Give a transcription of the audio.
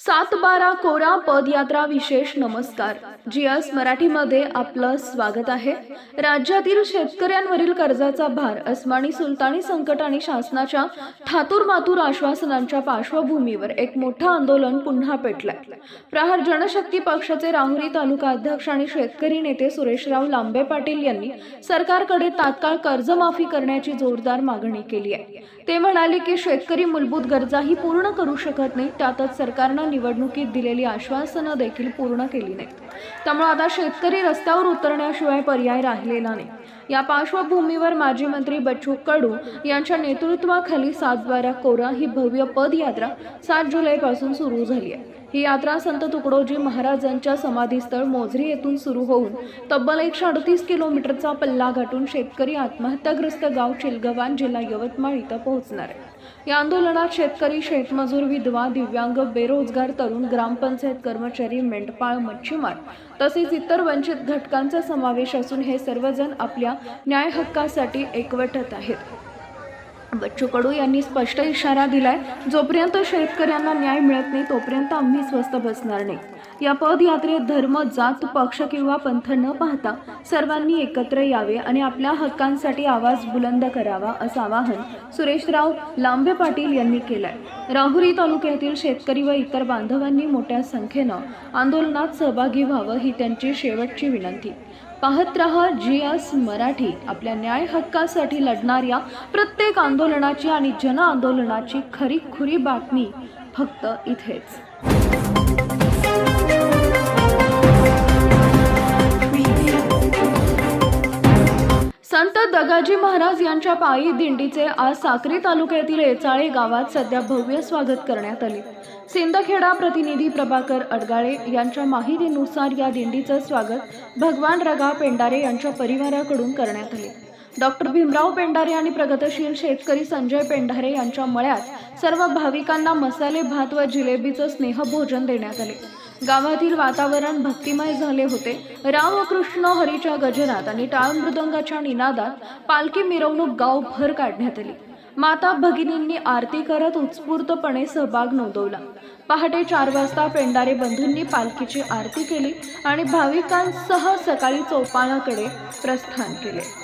सात बारा कोरा पदयात्रा विशेष नमस्कार. जी एस मराठीमध्ये आपलं स्वागत आहे. राज्यातील शेतकऱ्यांवरील कर्जाचा भार अस्मानी सुलतानी संकट आणि शासनाच्या थातूरमातूर आश्वासनांच्या पार्श्वभूमीवर एक मोठं आंदोलन पुन्हा पेटलंय. प्रहार जनशक्ती पक्षाचे राहुरी तालुका अध्यक्ष आणि शेतकरी नेते सुरेशराव लांबे पाटील यांनी सरकारकडे तात्काळ कर्जमाफी करण्याची जोरदार मागणी केली आहे. ते म्हणाले की शेतकरी मूलभूत गरजाही पूर्ण करू शकत नाही त्यातच सरकारनं निवडणुकीत दिलेली आश्वासनं देखील पूर्ण केली नाहीत. त्यामुळे आता शेतकरी रस्त्यावर उतरण्याशिवाय पर्याय राहिलेला नाही. या पार्श्वभूमीवर माजी मंत्री बच्चू कडू यांच्या नेतृत्वाखाली सातबारा कोरा ही भव्य पदयात्रा सात जुलैपासून सुरू झाली आहे. ही यात्रा संत तुकडोजी महाराजांच्या समाधीस्थळ मोझरी येथून सुरू होऊन तब्बल एकशे अडतीस किलोमीटरचा पल्ला गाठून शेतकरी आत्महत्याग्रस्त गाव चिलगवान जिल्हा यवतमाळ इथं पोहोचणार आहे. या आंदोलनात शेतकरी शेतमजूर विधवा दिव्यांग बेरोजगार तरुण ग्रामपंचायत कर्मचारी मेंढपाळ मच्छीमार तसेच इतर वंचित घटकांचा समावेश असून हे सर्वजण आपल्या न्याय हक्कासाठी एकवटत आहेत. बच्चू कडू यांनी स्पष्ट इशारा दिलाय जोपर्यंत शेतकऱ्यांना न्याय मिळत नाही तोपर्यंत आम्ही स्वस्त बसणार नाही. या पदयात्रेत धर्म जात पक्ष किंवा पंथ न पाहता सर्वांनी एकत्र यावे आणि आपल्या हक्कांसाठी आवाज बुलंद करावा असं आवाहन सुरेशराव लांबे पाटील यांनी केलंय. राहुरी तालुक्यातील शेतकरी व इतर बांधवांनी मोठ्या संख्येनं आंदोलनात सहभागी व्हावं ही त्यांची शेवटची विनंती. पाहत रहा जी एस मराठी. आपल्या न्याय हक्कासाठी लढणाऱ्या प्रत्येक आंदोलनाची आणि जन आंदोलनाची खरी खुरी बातमी फक्त इथेच. संत दगाजी महाराज यांच्या पायी दिंडीचे आज साक्री तालुक्यातील येचाळे गावात सध्या भव्य स्वागत करण्यात आले. सिंदखेडा प्रतिनिधी प्रभाकर अडगाळे यांच्या माहितीनुसार या दिंडीचं स्वागत भगवान रगा पेंडारे यांच्या परिवाराकडून करण्यात आले. डॉक्टर भीमराव पेंडारे आणि प्रगतशील शेतकरी संजय पेंढारे यांच्या मळ्यात सर्व भाविकांना मसाले भात व जिलेबीचं स्नेहभोजन देण्यात आले. गावातील वातावरण भक्तिमय झाले होते. रामकृष्ण हरीच्या गजनात आणि टाळ मृदंगाच्या निनादात पालखी मिरवणूक गावभर काढण्यात आली. माता भगिनींनी आरती करत उत्स्फूर्तपणे सहभाग नोंदवला. पहाटे चार वाजता पेंडारे बंधूंनी पालखीची आरती केली आणि भाविकांसह सकाळी चौपाळाकडे प्रस्थान केले.